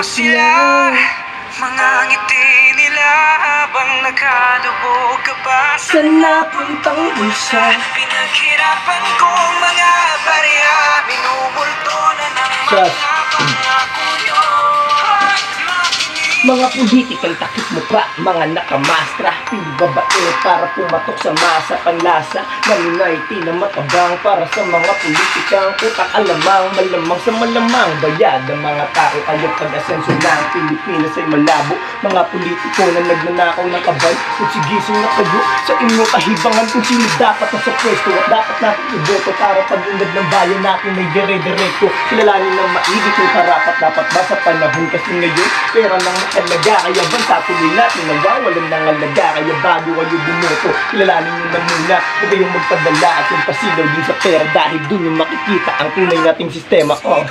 sila Mga ngiti nila habang nakalubog ka pa Sa napuntang bulsa. Pinaghirapan kong mga barya Minumulto na ng mga makinig Mga politikang takip mukha, mga nakamastra Pinibabae para pumatok sa masa panlasa Naminarity na matabang para sa mga politikang Putak alamang, malamang sa malamang Bayad ang mga tao kayo pag-asenso ng Pilipinas ay malabo. Mga politiko na nagnanakaw ng kabay Kung sigising na kayo sa inyong kahibangan Kung sino dapat na sa pwesto At dapat natin iboto para pag-unad ng bayan natin ay dire-diretso. Kilalanin ng maigi kung karapat dapat ba sa panahon kasi ngayon Pera nang nakalaga kaya bansa tuloy natin nagawalan ng alaga Kaya bago kayo bumoto kilalanin nyo na muna. Huwag kayong magpadala at yung pasilaw din sa pera Dahil dun yung makikita ang tunay nating sistema. Oh.